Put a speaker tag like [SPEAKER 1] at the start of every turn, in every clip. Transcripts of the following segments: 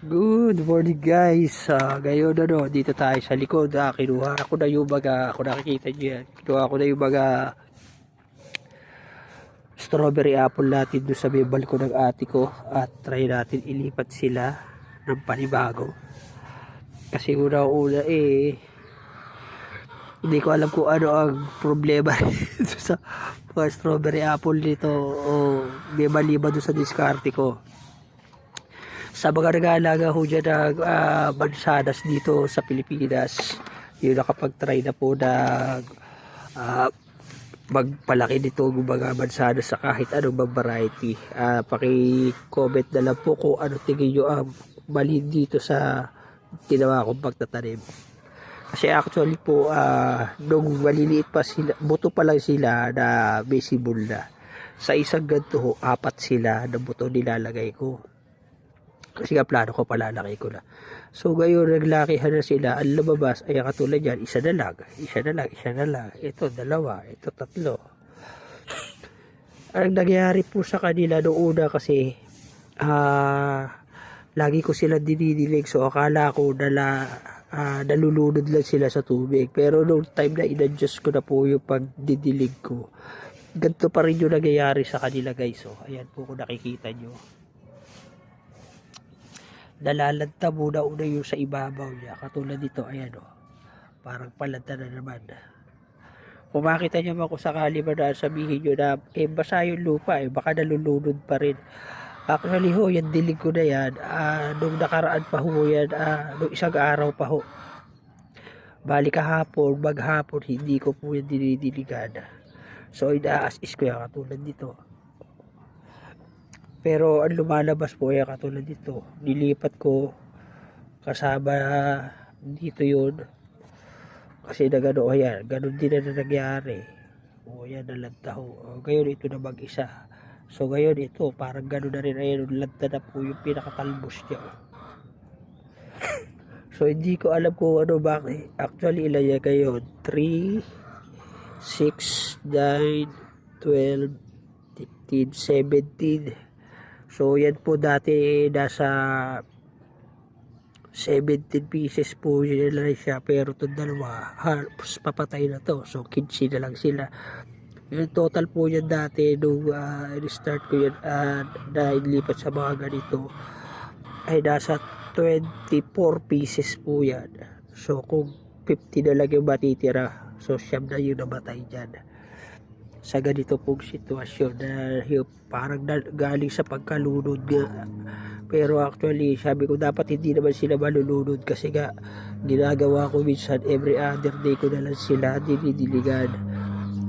[SPEAKER 1] Good morning guys. Uh, ngayon ano, dito tayo sa likod. Ah, kinuha ako na yung mga, kung nakikita nyo yan, kinuha ko na yung mga strawberry apple natin doon sa may balkon ng ate ko at try natin ilipat sila ng panibago. Kasi una-una eh, hindi ko alam kung ano ang problema sa mga strawberry apple nito o may mali ba doon sa diskarte ko sa mga nag-aalaga ho dyan ng ah, mansanas dito sa Pilipinas, yung nakapag-try na po na ah, magpalaki nito mga mansanas sa kahit anong mga variety. Ah, paki-comment na lang po kung ano tingin nyo ang mali dito sa ginawa kong pagtatanim. Kasi actually po, ah, nung maliliit pa sila, buto pa lang sila na visible na. Sa isang ganito ho, apat sila na buto nilalagay ko. Kasi nga plano ko palalaki ko na. So ngayon naglakihan na sila. Ang lumabas ay katulad yan. Isa na lang. Isa na lang. Isa na lang. Ito dalawa. Ito tatlo. Ang nangyari po sa kanila noong una kasi ah lagi ko sila dinidilig. So akala ko nala, ah, nalulunod lang sila sa tubig. Pero noong time na inadjust ko na po yung pagdidilig ko. Ganito pa rin yung nangyayari sa kanila guys. So ayan po kung nakikita nyo nalalanta muna una yung sa ibabaw niya. Katulad dito, ayan o. Parang palanta na naman. Kung makita niyo man kung sakali ba na sabihin nyo na, eh basa yung lupa eh, baka nalulunod pa rin. Actually ho, yan dilig ko na yan. Ah, nung nakaraan pa ho yan, ah, nung isang araw pa ho. Balik kahapon, maghapon, hindi ko po yan dinidiligan. So, ina-assist ko yan katulad dito. Pero ang lumalabas po ay katulad dito. Nilipat ko kasama dito yun. Kasi na gano'n, o yan, gano'n din na nangyari. O yan, nalanta ho. O, ngayon ito na mag-isa. So ngayon ito, parang gano'n na rin. Ayan, lanta na po yung pinakatalbos niya. so hindi ko alam kung ano bakit. Actually, ilan yan ngayon? 3, 6, 9, 12, 15, 17. So yan po dati nasa 17 pieces po lang siya pero itong dalawa halos papatay na to. So 15 na lang sila. Yung total po yan dati nung uh, start ko yan uh, na ilipat sa mga ganito ay nasa 24 pieces po yan. So kung 50 na lang yung matitira so siyam na yung namatay dyan sa ganito pong sitwasyon yung parang galing sa pagkalunod nga. Pero actually, sabi ko dapat hindi naman sila malulunod kasi nga ginagawa ko minsan every other day ko na lang sila dinidiligan.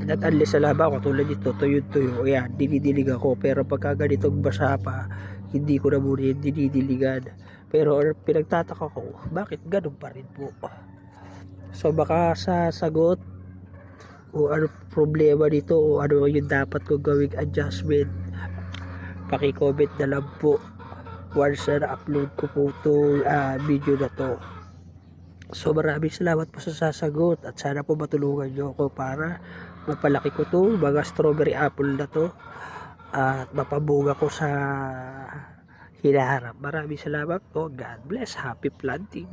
[SPEAKER 1] At unless sa laba ko tulad dito, tuyo-tuyo, ayan, dinidilig ako. Pero pagka ganitong basa pa, hindi ko na muna yung dinidiligan. Pero pinagtataka ko, bakit ganun pa rin po? So baka sa sagot, o ano problema dito o ano yung dapat ko gawing adjustment. Paki-comment na lang po once na upload ko po itong uh, video na to. So maraming salamat po sa sasagot at sana po matulungan nyo ako para mapalaki ko to mga strawberry apple na to at mapabuga ko sa hinaharap. Maraming salamat po. God bless. Happy planting